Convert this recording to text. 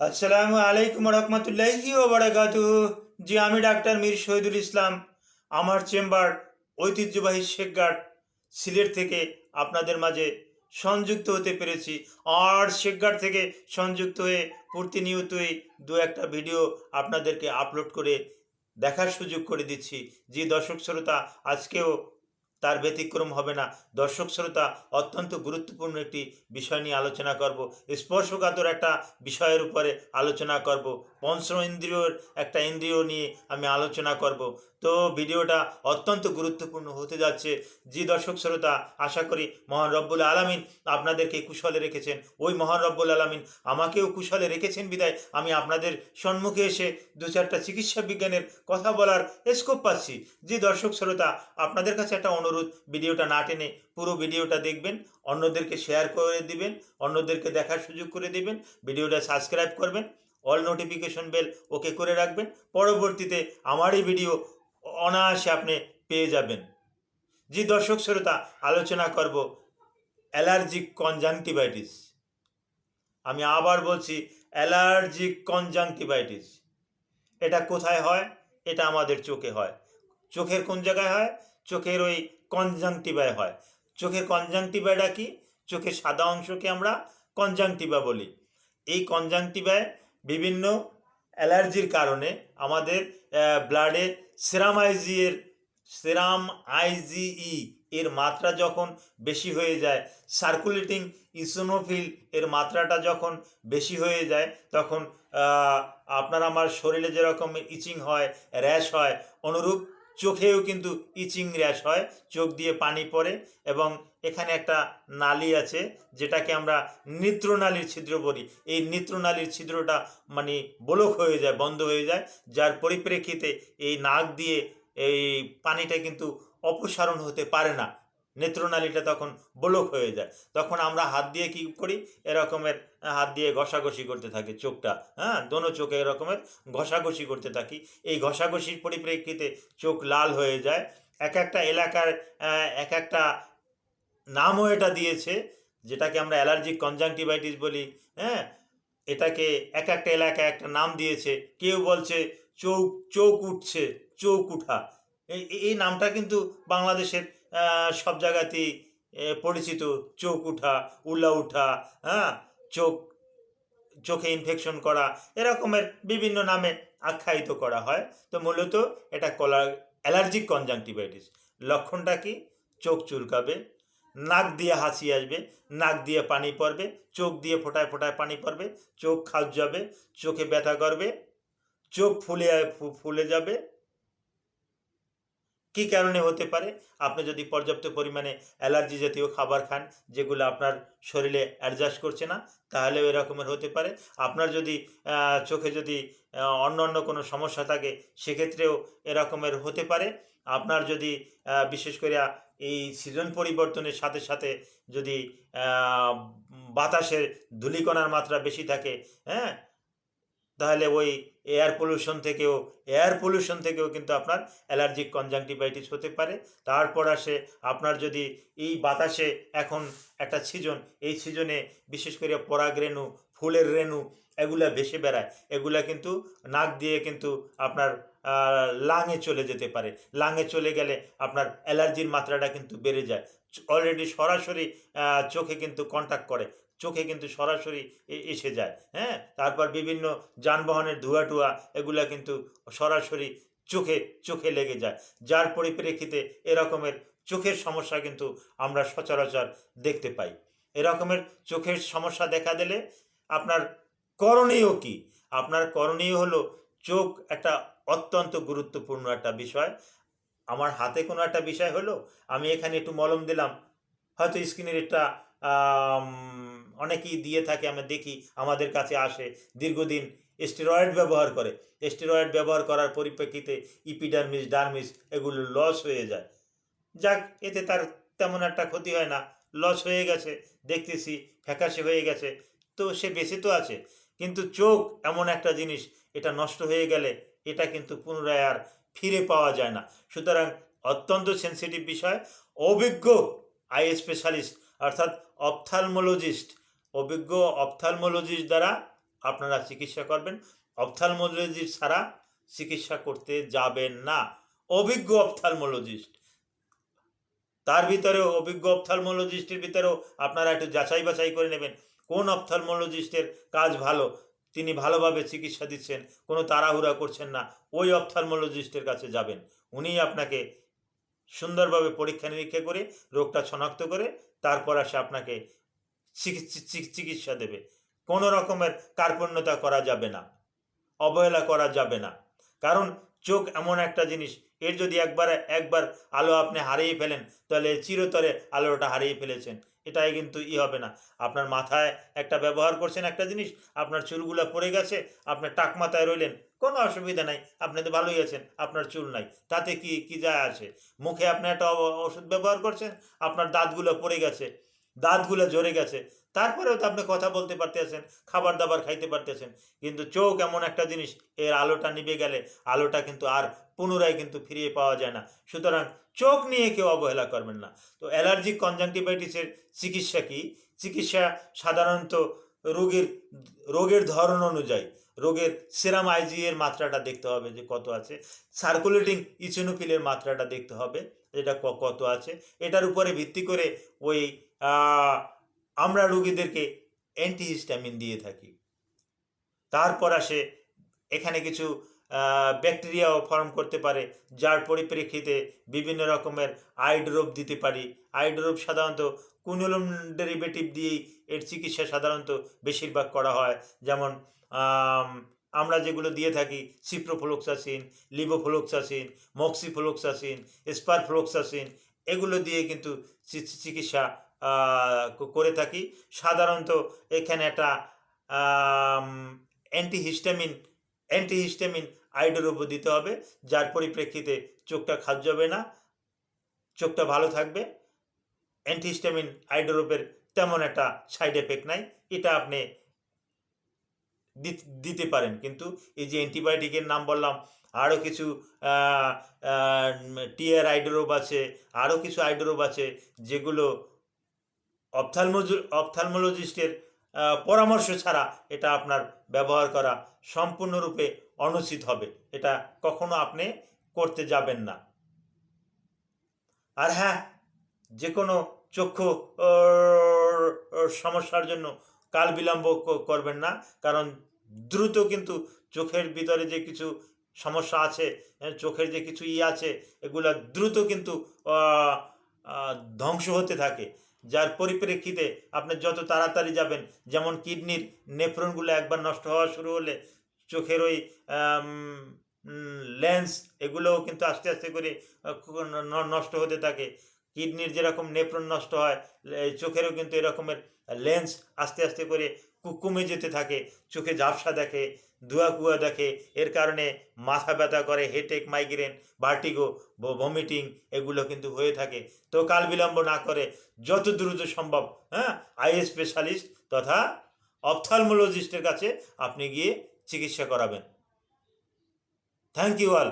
আসসালামু আলাইকুম রহমতুল্লাহি ও বারাকাতু জি, আমি ডাক্তার মীর শহীদুল ইসলাম। আমার চেম্বার ঐতিহ্যবাহী শেখঘাট সিলেট থেকে আপনাদের মাঝে সংযুক্ত হতে পেরেছি। আর শেখঘাট থেকে সংযুক্ত হয়ে প্রতিনিয়তই দু একটা ভিডিও আপনাদেরকে আপলোড করে দেখার সুযোগ করে দিচ্ছি। যে দর্শক শ্রোতা, আজকেও তার ব্যতিক্রম হবে না। দর্শক শ্রোতা, অত্যন্ত গুরুত্বপূর্ণ একটি বিষয় নিয়ে আলোচনা করব। স্পর্শকাতর একটা বিষয়ের উপরে আলোচনা করব। পঞ্চ ইন্দ্রিয়র একটা ইন্দ্রিয় নিয়ে আমি আলোচনা করব। তো ভিডিওটা অত্যন্ত গুরুত্বপূর্ণ হতে যাচ্ছে। যে দর্শক শ্রোতা, আশা করি মহান রব্বুল আলামিন আপনাদেরকে কুশলে রেখেছেন। ওই মহান রব্বুল আলামিন আমাকেও কুশলে রেখেছেন বিদায়। আমি আপনাদের সম্মুখে এসে দু চারটা চিকিৎসা বিজ্ঞানের কথা বলার স্কোপ পাচ্ছি। যে দর্শক শ্রোতা, আপনাদের কাছে একটা অনুরোধ ভিডিওটা না টেনে পুরো ভিডিওটা দেখবেন, অন্যদেরকে শেয়ার করে দিবেন, অন্যদেরকে দেখার সুযোগ করে দিবেন, ভিডিওটা সাবস্ক্রাইব করবেন অল নোটিফিকেশন বেল ওকে করে রাখবেন, পরবর্তীতে আমারই ভিডিও অনায়াসে আপনি পেয়ে যাবেন। জি দর্শক শ্রোতা, আলোচনা করব অ্যালার্জিক কনজাংটিভাইটিস আমি আবার বলছি অ্যালার্জিক কনজাংটিভাইটিস এটা কোথায় হয়? এটা আমাদের চোখে হয়। চোখের কোন জায়গায় হয়? চোখের ওই কনজাংটিভায় হয়। চোখের কনজাংটিভাটা কি? চোখের সাদা অংশকে আমরা কনজাংটিভা বলি। এই কনজাংটিভায় বিভিন্ন অ্যালার্জির কারণে আমাদের ব্লাডে সেরাম আইজিএর সেরাম আইজিই এর মাত্রা যখন বেশি হয়ে যায় সার্কুলেটিং ইসোনোফিল এর মাত্রাটা যখন বেশি হয়ে যায়, তখন আপনার আমার শরীরে যেরকম ইচিং হয় র্যাশ হয়, অনুরূপ চোখেও কিন্তু ইচিং র্যাশ হয়, চোখ দিয়ে পানি পড়ে এবং এখানে একটা নালী আছে যেটাকে আমরা নেত্রনালীর ছিদ্র বলি। এই নেত্রনালীর ছিদ্রটা মানে বলক হয়ে যায়, বন্ধ হয়ে যায়, যার পরিপ্রেক্ষিতে এই নাক দিয়ে এই পানিটা কিন্তু অপসারণ হতে পারে না। নেত্রনালীটা তখন ব্লক হয়ে যায়। তখন আমরা হাত দিয়ে কি করি? এরকমের হাত দিয়ে ঘষাঘষি করতে থাকি চোখটা হ্যাঁ? দোনো চোখে এরকমের ঘষাঘষি করতে থাকি। এই ঘষাঘষির পরিপ্রেক্ষিতে চোখ লাল হয়ে যায়। এক একটা এলাকার এক একটা নামও এটা দিয়েছে, যেটাকে আমরা অ্যালার্জিক কনজাংটিভাইটিস বলি হ্যাঁ? এটাকে এক একটা এলাকায় একটা নাম দিয়েছে। কেউ বলছে চৌক চৌক উঠছে চৌক উঠা। এই নামটা কিন্তু বাংলাদেশের সব জায়গাতেই পরিচিত, চোখ উঠা, উল্লা উঠা হ্যাঁ? চোখ, চোখে ইনফেকশন করা, এরকমের বিভিন্ন নামে আখ্যায়িত করা হয়। তো মূলত এটা কলা অ্যালার্জিক কনজাংটিভাইটিস লক্ষণটা কি? চোখ চুলকাবে, নাক দিয়ে হাসি আসবে, নাক দিয়ে পানি পড়বে, চোখ দিয়ে ফোটায় ফোটায় পানি পড়বে, চোখ খাজ যাবে চোখে ব্যথা করবে, চোখ ফুলে ফুলে যাবে কী কারণে হতে পারে? আপনি যদি পর্যাপ্ত পরিমাণে অ্যালার্জি জাতীয় খাবার খান, যেগুলো আপনার শরীরে অ্যাডজাস্ট করছে না, তাহলেও এরকমের হতে পারে। আপনার যদি চোখে যদি অন্য অন্য কোনো সমস্যা থাকে, সেক্ষেত্রেও এরকমের হতে পারে। আপনার যদি বিশেষ করে এই সিজন পরিবর্তনের সাথে সাথে যদি বাতাসের ধূলিকণার মাত্রা বেশি থাকে হ্যাঁ তাহলে ওই এয়ার পলিউশন থেকেও এয়ার পলিউশন থেকেও কিন্তু আপনার অ্যালার্জিক কনজাংটিভাইটিস হতে পারে। তারপর আসে আপনার যদি এই বাতাসে এখন একটা সিজন এই সিজনে বিশেষ করে পরাগ রেণু, ফুলের রেণু, এগুলা ভেসে বেড়ায়। এগুলা কিন্তু নাক দিয়ে কিন্তু আপনার লাঙে চলে যেতে পারে। লাঙে চলে গেলে আপনার অ্যালার্জির মাত্রাটা কিন্তু বেড়ে যায়। অলরেডি সরাসরি চোখে কিন্তু কন্ট্যাক্ট করে। চোখে কিন্তু সরাসরি এসে যায় হ্যাঁ? তারপর বিভিন্ন যানবাহনের ধোঁয়া টুয়া এগুলা কিন্তু সরাসরি চোখে চোখে লেগে যায়। যার পরিপ্রেক্ষিতে এরকমের চোখের সমস্যা কিন্তু আমরা সচরাচর দেখতে পাই। এরকমের চোখের সমস্যা দেখা দিলে আপনার করণীয় কি? আপনার করণীয় হলো চোখ একটা অত্যন্ত গুরুত্বপূর্ণ একটা বিষয়। আমার হাতে কোনো একটা বিষয় হলো, আমি এখানে একটু মলম দিলাম, হয়তো স্কিনের একটা অনেকেই দিয়ে থাকে, আমরা দেখি, আমাদের কাছে আসে, দীর্ঘদিন স্টেরয়েড ব্যবহার করে। স্টেরয়েড ব্যবহার করার পরিপ্রেক্ষিতে ইপিডার্মিস ডার্মিস এগুলো লস হয়ে যায়। যাক, এতে তার তেমন একটা ক্ষতি হয় না। লস হয়ে গেছে, দেখতেছি, ফ্যাকাশে হয়ে গেছে, তো সে বেঁচে তো আছে। কিন্তু চোখ এমন একটা জিনিস, এটা নষ্ট হয়ে গেলে এটা কিন্তু পুনরায় আর ফিরে পাওয়া যায় না। সুতরাং অত্যন্ত সেন্সিটিভ বিষয়। অভিজ্ঞ আই স্পেশালিস্ট অর্থাৎ অপথালমোলজিস্ট অভিজ্ঞ অপথালমোলজিস্ট দ্বারা আপনারা চিকিৎসা করবেন। অপথালমোলজিস্ট ছাড়া চিকিৎসা করতে যাবেন না। অভিজ্ঞ অপথালমোলজিস্ট। তার ভিতরেও অভিজ্ঞ অপথালমোলজিস্টের ভিতরেও আপনারা একটু যাচাই বাছাই করে নেবেন। কোন অপথালমোলজিস্টের কাজ ভালো? তিনি ভালোভাবে চিকিৎসা দিচ্ছেন, কোনো তাড়াহুড়া করছেন না, ওই অপথালমোলজিস্টের কাছে যাবেন। উনিই আপনাকে সুন্দরভাবে পরীক্ষা নিরীক্ষা করে, রোগটা শনাক্ত করে, তারপর আসে আপনাকে চিকিৎসা- দেবে। কোনো রকমের কার্পণ্যতা করা যাবে না। অবহেলা করা যাবে না। কারণ চোখ এমন একটা জিনিস, এর যদি একবার একবার আলো আপনি হারিয়ে ফেলেন, তাহলে চিরতরে আলোটা হারিয়ে ফেলেছেন। এটাই কিন্তু ই হবে না। আপনার মাথায় একটা ব্যবহার করছেন একটা জিনিস, আপনার চুলগুলো পড়ে গেছে আপনার টাক মাথায় রইলেন, কোনো অসুবিধা নাই, আপনি তো ভালোই আছেন, আপনার চুল নাই। তাতে কি কি যায় আছে? মুখে আপনি একটা ওষুধ ব্যবহার করছেন, আপনার দাঁতগুলো পড়ে গেছে দাঁতগুলো ঝরে গেছে। তারপরেও তো আপনি কথা বলতে পারতেছেন খাবার দাবার খাইতে পারতেছেন। কিন্তু চোখ এমন একটা জিনিস, এর আলোটা নিভে গেলে আলোটা কিন্তু আর পুনরায় কিন্তু ফিরিয়ে পাওয়া যায় না। সুতরাং চোখ নিয়ে কেউ অবহেলা করবেন না। তো অ্যালার্জিক কনজাংটিভাইটিসের চিকিৎসা কি? চিকিৎসা সাধারণত রোগীর, রোগের ধরন অনুযায়ী, রোগের সেরাম আইজি এর মাত্রাটা দেখতে হবে যে কত আছে, সার্কুলেটিং ইচেনোফিলের মাত্রাটা দেখতে হবে এটা কত আছে। এটার উপরে ভিত্তি করে ওই আমরা রোগীদেরকে অ্যান্টিহিস্টামিন দিয়ে থাকি। তারপর আসে এখানে কিছু ব্যাকটেরিয়াও ফর্ম করতে পারে, যার পরিপ্রেক্ষিতে বিভিন্ন রকমের আইড্রোপ দিতে পারি। আইড্রোপ সাধারণত কুনুলম ডেরিভেটিভ দিয়েই এর চিকিৎসা সাধারণত বেশিরভাগ করা হয়। যেমন আমরা যেগুলো দিয়ে থাকি সিপ্রোফ্লোক্সাসিন লিবোফ্লোক্সাসিন মক্সিফ্লোক্সাসিন স্পারফ্লোক্সাসিন এগুলো দিয়ে কিন্তু চিকিৎসা করে থাকি। সাধারণত এখানে একটা অ্যান্টিহিস্টামিন অ্যান্টিহিস্টামিন আইডোরোপ দিতে হবে, যার পরিপ্রেক্ষিতে চোখটা খাদ্যাবে না, চোখটা ভালো থাকবে। অ্যান্টিহিস্টামিন আইডোরোপের তেমন একটা সাইড এফেক্ট নাই, এটা আপনি দিতে পারেন। কিন্তু এই যে অ্যান্টিবায়োটিকের নাম বললাম, আরও কিছু টিয়ার আইডোরোপ আছে, আরও কিছু আইডোরোপ আছে, যেগুলো অপথালমোলজিস্টের পরামর্শ ছাড়া এটা আপনার ব্যবহার করা সম্পূর্ণরূপে অনুচিত হবে। এটা কখনো আপনি করতে যাবেন না। আর হ্যাঁ যে কোনো চক্ষু সমস্যার জন্য কাল বিলম্ব করবেন না। কারণ দ্রুত কিন্তু চোখের ভিতরে যে কিছু সমস্যা আছে চোখের যে কিছু ই আছে, এগুলা দ্রুত কিন্তু ধ্বংস হতে থাকে। যার পরিপ্রেক্ষিতে আপনি যত তাড়াতাড়ি যাবেন, যেমন কিডনির নেফ্রনগুলো একবার নষ্ট হওয়া শুরু হলে চোখের ওই লেন্স এগুলোও কিন্তু আস্তে আস্তে করে নষ্ট হতে থাকে। কিডনির যেরকম নেফ্রন নষ্ট হয় চোখেরও কিন্তু এরকমের লেন্স আস্তে আস্তে করে কু- কমে যেতে থাকে, চোখে ঝাপসা দেখে ধোয়া কুয়া দেখে। এর কারণে মাথা ব্যথা করে হেটেক মাইগ্রেন ভার্টিগো ভমিটিং এগুলো কিন্তু হয়ে থাকে। তো কাল বিলম্ব না করে যত দ্রুত সম্ভব হ্যাঁ আই স্পেশালিস্ট তথা অপথালমোলজিস্টের কাছে আপনি গিয়ে চিকিৎসা করাবেন। Thank you all